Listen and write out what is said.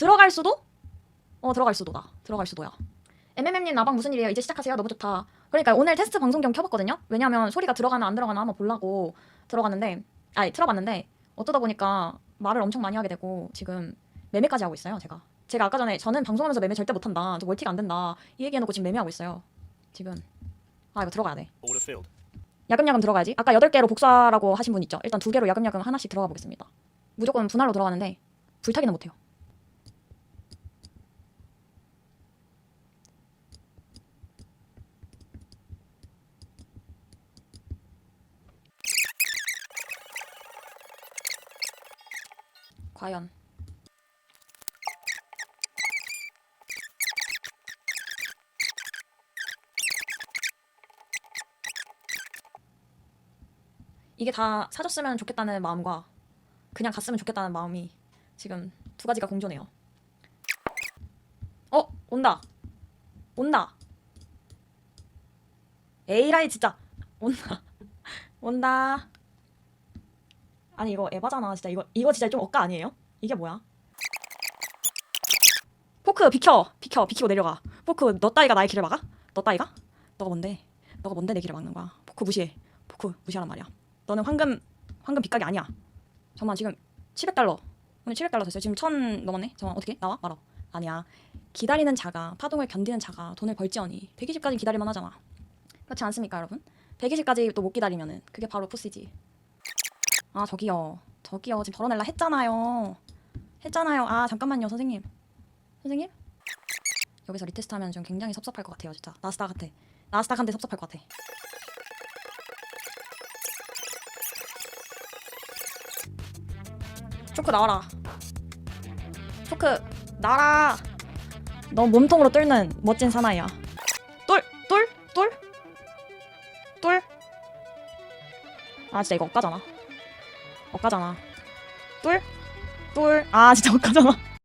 들어갈 수도? 어 들어갈 수도다. 들어갈 수도야. MMM님 나방 무슨 일이에요? 이제 시작하세요. 너무 좋다. 그러니까 오늘 테스트 방송 겸 켜봤거든요. 왜냐면 소리가 들어가나 안 들어가나 한번 보려고 들어갔는데, 아니 틀어봤는데 어쩌다 보니까 말을 엄청 많이 하게 되고 지금 매매까지 하고 있어요. 제가. 제가 아까 전에 저는 방송하면서 매매 절대 못한다. 저 멀티가 안 된다. 이 얘기해놓고 지금 매매하고 있어요. 지금. 아 이거 들어가야 돼. 야금야금 들어가야지. 아까 8개로 복사라고 하신 분 있죠? 일단 두 개로 야금야금 하나씩 들어가 보겠습니다. 무조건 분할로 들어가는데 불타기는 못해요. 과연. 이게 다 사줬으면 좋겠다는 마음과 그냥 갔으면 좋겠다는 마음이 지금 두 가지가 공존해요. 어? 온다. 온다. 에이라이 진짜. 온다. 온다 아니 이거 에바잖아 진짜 이거 이거 진짜 좀 억까 아니에요? 이게 뭐야? 포크 비켜 비켜 비키고 내려가 포크 너 따위가 나의 길을 막아? 너 따위가? 너가 뭔데? 너가 뭔데 내 길을 막는 거야? 포크 무시해 포크 무시하란 말이야 너는 황금 황금 빗각이 아니야. 잠깐만 지금 700달러. 오늘 700달러 됐어요. 지금 1000 넘었네. 잠깐만 어떻게 나와 말아. 아니야. 기다리는 자가 파동을 견디는 자가 돈을 벌지언니 120까지 기다릴만 하잖아. 그렇지 않습니까, 여러분? 120까지 또 못 기다리면은 그게 바로 푸시지. 아 저기요, 저기요 지금 덜어낼라 했잖아요. 했잖아요. 아 잠깐만요, 선생님. 선생님? 여기서 리테스트 하면 좀 굉장히 섭섭할 것 같아요, 진짜. 나스닥 같아. 나스닥한테 섭섭할 것 같아. 초크 나와라. 초크 나라. 너 몸통으로 뚫는 멋진 사나이야. 뚫, 뚫, 뚫, 뚫. 아 진짜 이거 엇가잖아. 엇가잖아. 뚫, 뚫. 아 진짜 엇가잖아.